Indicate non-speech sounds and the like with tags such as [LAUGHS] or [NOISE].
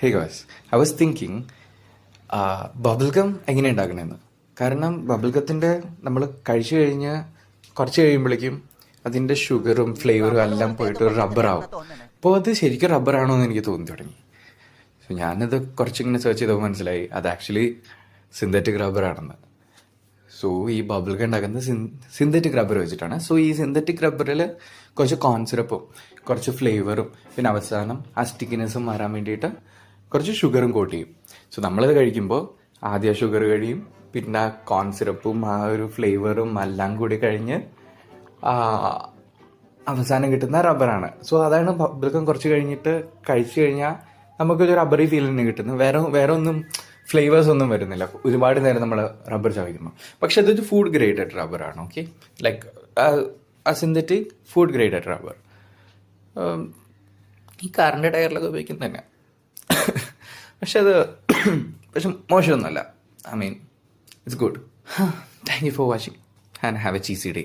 Hey guys I was thinking bubble gum എങ്ങനെ ഉണ്ടാക്കണമെന്ന് കാരണം ബബിൾ ഗത്തിന്റെ നമ്മൾ കഴിച്ചു കഴിഞ്ഞ് കുറച്ച് കഴിയുമ്പോഴേക്കും അതിന്റെ ഷുഗറും ഫ്ലേവറും എല്ലാം പോയിട്ട് റബ്ബറാവും അപ്പോൾ അത് ശരിക്കും റബ്ബറാണോ എന്ന് എനിക്ക് തോന്നി തുടങ്ങി. സോ ഞാനത് കുറച്ചിങ്ങനെ സെർച്ച് ചെയ്തപ്പോൾ മനസ്സിലായി അത് ആക്ച്വലി സിന്തറ്റിക് റബ്ബറാണെന്ന് സോ ഈ ബബിൾ ഗം ഉണ്ടാക്കുന്നത് സിന്തറ്റിക് റബ്ബർ വെച്ചിട്ടാണ്. സോ ഈ സിന്തറ്റിക് റബ്ബറിൽ കുറച്ച് കോൺസിറപ്പും കുറച്ച് ഫ്ലേവറും പിന്നെ അവസാനം ആ സ്റ്റിക്കിനെസ്സും മാറാൻ വേണ്ടിയിട്ട് കുറച്ച് ഷുഗറും കോട്ട്. ചെയ്യും സോ നമ്മളത് കഴിക്കുമ്പോൾ ആദ്യം ഷുഗർ കഴിയും. പിന്നെ ആ കോൺസിറപ്പും ആ ഒരു ഫ്ലേവറും എല്ലാം കൂടി കഴിഞ്ഞ് അവസാനം കിട്ടുന്ന റബ്ബറാണ് സോ അതാണ് ബബിൾക്കം കുറച്ച് കഴിഞ്ഞിട്ട് കഴിച്ചു കഴിഞ്ഞാൽ നമുക്കൊരു റബ്ബറി ഫീൽ തന്നെ കിട്ടുന്നു. വേറെ വേറെ ഒന്നും ഫ്ലേവേഴ്സ് ഒന്നും വരുന്നില്ല. ഒരുപാട് നേരം നമ്മൾ റബ്ബർ ചവയ്ക്കുമ്പോൾ പക്ഷെ അതൊരു food graded റബ്ബറാണ് okay like synthetic food graded rubber ഈ കാറിന്റെ ടയറിലൊക്കെ ഉപയോഗിക്കുന്നത് തന്നെ. [LAUGHS] പക്ഷെ അത് [CLEARS THROAT] പക്ഷെ മോശമൊന്നുമല്ല. I mean it's good thank you for watching and have a cheesy day